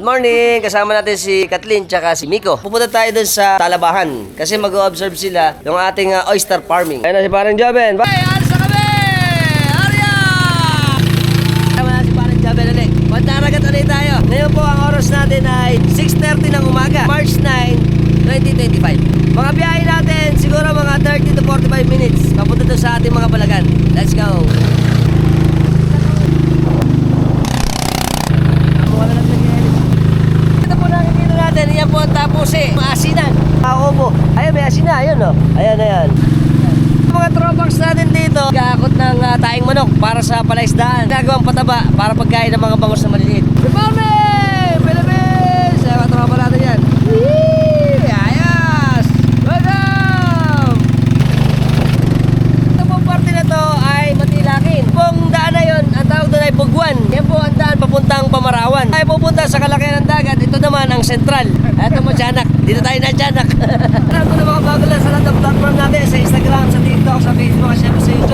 Morning! Kasama natin si Kathleen tsaka si Miko. Pupunta tayo dun sa Talabahan kasi mag-observe sila ng ating uh, oyster farming. Ayun na si parang Joben. Hey, alis na kami! Arya! Kasama na si parang Joben ulit. Magdaragat ulit tayo. Ngayon po ang oras natin ay 6.30 ng umaga. March 9, 2025. Mga biyahe natin siguro mga 30 to 45 minutes. Papunta doon sa ating mga balagan. Let's go! Wala lang nagyayari. Ito po yan po ang tapusi. Maasinan. Kaubo. Ayun, may asina. Ayun, oh. Ayan, ayan. Mga tropax natin dito, gakot ng uh, taing manok para sa palaisdaan. Gagawang pataba para pagkain ng mga bangos na maliliit. Good morning! ng sentral. Ito mo, Janak. Dito tayo na, Janak. Alam ko na mga bago lang sa lahat ng platform natin. Sa Instagram, sa TikTok, sa Facebook, at syempre sa YouTube.